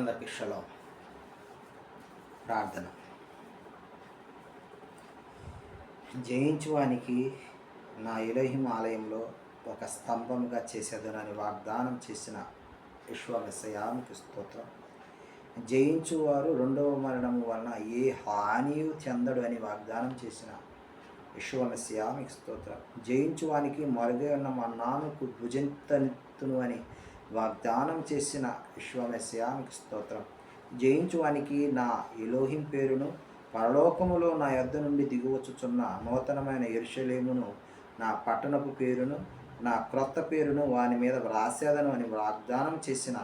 అందరికీ షలో. ప్రార్థన. జయించువానికి నా ఎలోహిం ఆలయంలో ఒక స్తంభముగా చేసేదనని వాగ్దానం చేసిన విశ్వమెస్సయానికి స్తోత్రం. జయించువారు రెండవ మరణము వలన ఏ హానియు చెందడు అని వాగ్దానం చేసిన విశ్వమెస్సయానికి స్తోత్రం. జయించువానికి మరుగై ఉన్న నాన్నకు భుజంతనెత్తును అని వాగ్దానం చేసిన విశ్వమెస్సయానికి స్తోత్రం. జయించువానికి నా ఎలోహిం పేరును పరలోకములో నా యొద్ద నుండి దిగువచ్చుచున్న నూతనమైన ఎరుషలేమును నా పట్టణపు పేరును నా క్రొత్త పేరును వాని మీద వ్రాసేదను అని వాగ్దానం చేసిన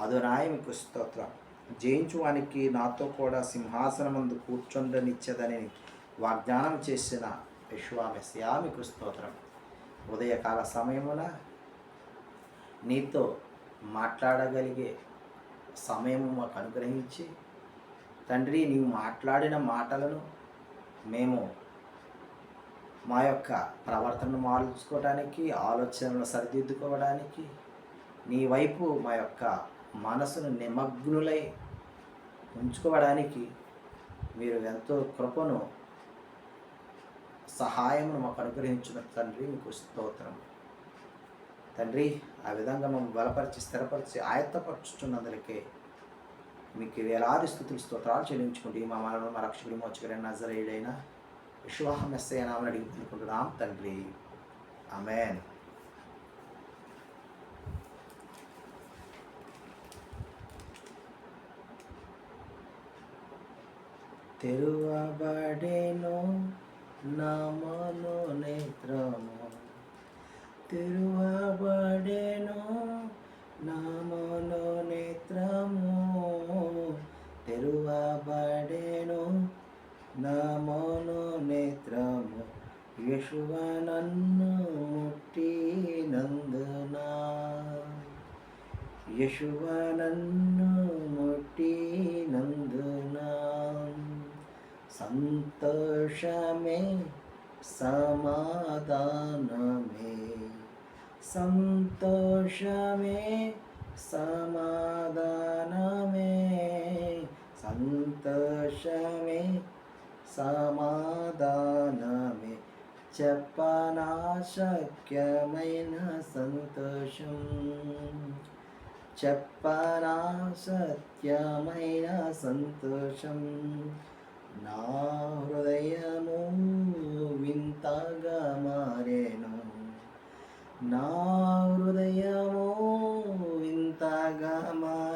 అదునాయమికు స్తోత్రం. జయించువానికి నాతో కూడా సింహాసనమందు కూర్చుండనిచ్చేదని వాగ్దానం చేసిన విశ్వామెస్యామికు స్తోత్రం. ఉదయకాల సమయమున నీతో మాట్లాడగలిగే సమయం మాకు అనుగ్రహించి తండ్రి నీవు మాట్లాడిన మాటలను మేము మా యొక్క ప్రవర్తనను మార్చుకోవడానికి ఆలోచనలు సరిదిద్దుకోవడానికి నీ వైపు మా యొక్క మనసును నిమగ్నులై ఉంచుకోవడానికి మీరు ఎంతో కృపను సహాయమును మాకు అనుగ్రహించిన తండ్రి మీకు స్తోత్రం. తండ్రి ఆ విధంగా మమ్మల్ని బలపరిచి స్థిరపరిచి ఆయత్తపరుచుతున్నందులకే మీకు వేలాది స్థుతులు స్తోత్రాలు చెల్లించుకుంటూ మా మనలో మా రక్షకుడు మోచుకరైన నజరేయుడైన విశ్వాహం ఎస్ఐ అడిగి అనుకుంటున్నాం తండ్రి అమెన్ తెరువబడేను నా మనో నేత్రము తెరువబడేను నా మనో నేత్రము తెరువబడేను నా మనో నేత్రము యశువ నన్ను ముట్టినందునా యశువ నన్ను ముట్టినందునా సంతోషమే సమాధానమే సంతోషమే సమాధానమే సంతోషమే సమాధానమే. చెప్పనా శక్యమైన సంతోషం చెప్పనా సత్యమైన సంతోషం. నా హృదయము వింతగా మారేను నా హృదయము వింతగా మారేను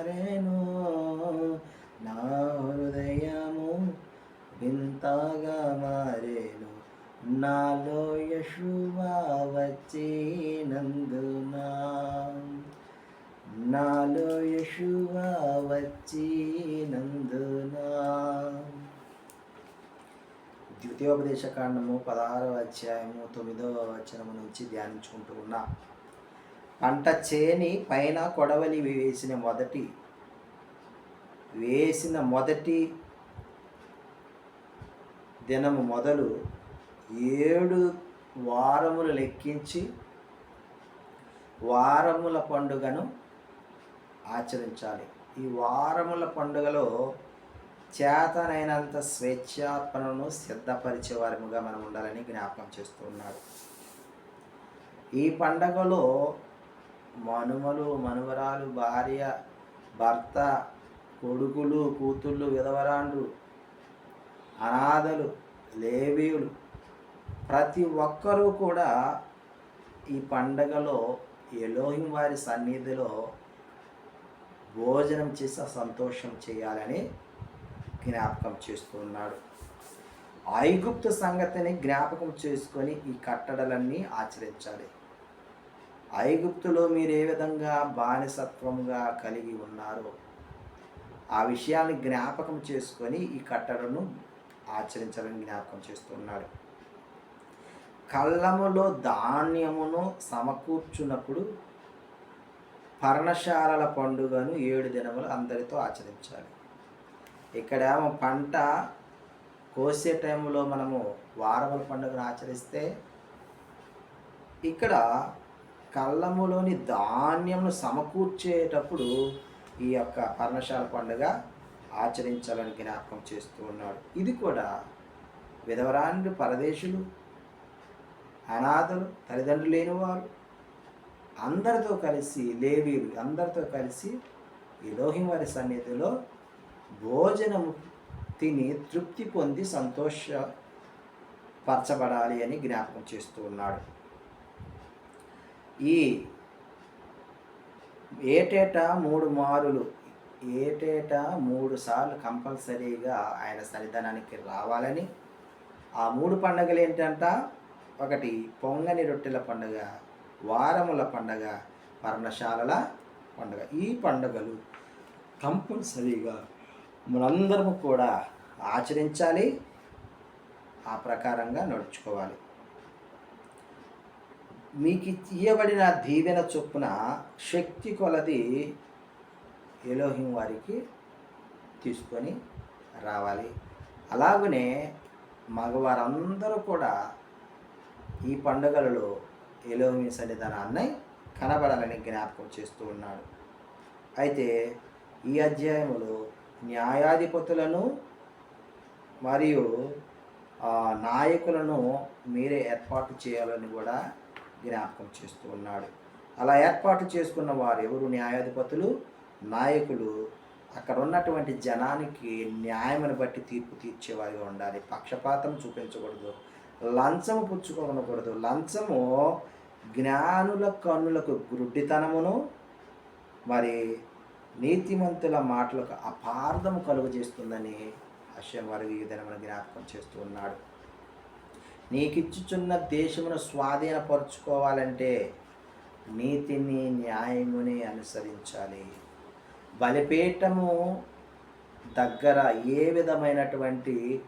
ద్వితీయోపదేశ కాండము పదహారవ అధ్యాయము తొమ్మిదవ వచనము నుంచి ధ్యానించుకుంటూ ఉన్నా పంట చేని పైన కొడవలి వేసిన మొదటి వేసిన మొదటి దినము మొదలు ఏడు వారములు లెక్కించి వారముల పండుగను ఆచరించాలి. ఈ వారముల పండుగలో చేతనైనంత స్వేచ్ఛార్పణను సిద్ధపరిచే వారముగా మనం ఉండాలని జ్ఞాపకం చేస్తూ ఈ పండగలో మనుమలు మనువరాలు భార్య భర్త కొడుకులు కూతుళ్ళు విధవరాండ్రు అనాథలు లేవీయులు ప్రతి ఒక్కరూ కూడా ఈ పండగలో ఎలోహిం వారి సన్నిధిలో భోజనం చేసి సంతోషం చేయాలని జ్ఞాపకం చేస్తున్నాడు. ఐగుప్తు సంగతిని జ్ఞాపకం చేసుకొని ఈ కట్టడలన్నీ ఆచరించాలి. ఐగుప్తులో మీరు ఏ విధంగా బానిసత్వంగా కలిగి ఉన్నారో ఆ విషయాన్ని జ్ఞాపకం చేసుకొని ఈ కట్టడను ఆచరించాలని జ్ఞాపకం చేస్తున్నాడు. కళ్ళములో ధాన్యమును సమకూర్చున్నప్పుడు పర్ణశాలల పండుగను ఏడు దినములు అందరితో ఆచరించాలి. ఇక్కడేమో పంట కోసే టైంలో మనము వారముల పండుగను ఆచరిస్తే ఇక్కడ కళ్ళములోని ధాన్యమును సమకూర్చేటప్పుడు ఈ యొక్క పర్ణశాల పండుగ ఆచరించాలని జ్ఞాపకం చేస్తూ ఉన్నాడు. ఇది కూడా విధవరాండ్రు పరదేశులు అనాథలు తల్లిదండ్రులు లేనివారు అందరితో కలిసి లేవీలు అందరితో కలిసి ఎలోహిం వారి సన్నిధిలో భోజనము తిని తృప్తి పొంది సంతోషపరచబడాలి అని జ్ఞాపకం చేస్తూ ఉన్నాడు. ఈ ఏటేటా మూడు మారులు ఏటేటా మూడు సార్లు కంపల్సరీగా ఆయన సన్నిధానానికి రావాలని ఆ మూడు పండగలు ఏంటంట? ఒకటి పొంగని రొట్టెల పండుగ వారముల పండగ పర్ణశాలల పండుగ. ఈ పండుగలు కంపల్సరీగా మనందరము కూడా ఆచరించాలి ఆ ప్రకారంగా నడుచుకోవాలి. మీకు ఇయ్యబడిన దీవెన చొప్పున శక్తి కొలది ఎలోహిం వారికి తీసుకొని రావాలి. అలాగనే మగవారందరూ కూడా ఈ పండుగలలో ఎలోహిం సన్నిధానాన్ని కనబడాలని జ్ఞాపకం చేస్తూ ఉన్నాడు. అయితే ఈ అధ్యాయంలో న్యాయాధిపతులను మరియు నాయకులను మీరే ఏర్పాటు చేయాలని కూడా జ్ఞాపకం చేస్తూ ఉన్నాడు. అలా ఏర్పాటు చేసుకున్న వారు ఎవరు న్యాయాధిపతులు నాయకులు. అక్కడ ఉన్నటువంటి జనానికి న్యాయమును బట్టి తీర్పు తీర్చేవారిగా ఉండాలి. పక్షపాతం చూపించకూడదు. లంచము పుచ్చుకోనకూడదు. లంచము జ్ఞానుల కన్నులకు గుడ్డితనమును మరి నీతిమంతుల మాటలకు అపార్థము కలుగజేస్తుందని హర్షం వరకు ఈ విధమైన జ్ఞాపకం చేస్తూ ఉన్నాడు. నీకిచ్చుచున్న దేశమును స్వాధీనపరుచుకోవాలంటే నీతిని న్యాయముని అనుసరించాలి. బలిపీఠము దగ్గర ఏ విధమైనటువంటి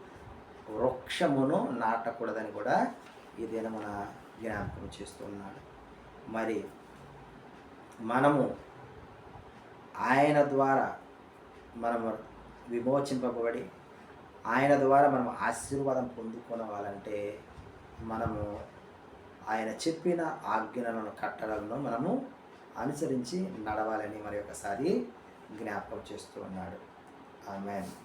వృక్షమును నాటకూడదని కూడా ఈ దినమున జ్ఞాపకం చేస్తున్నాడు మరి మనము ఆయన ద్వారా మనము విమోచింపబడి ఆయన ద్వారా మనం ఆశీర్వాదం పొందుకోవాలంటే మనము ఆయన చెప్పిన ఆజ్ఞలను కట్టడలను మనము అనుసరించి నడవాలని మరి ఒకసారి జ్ఞాపకం చేస్తూ ఉన్నాడు. ఆమెన్.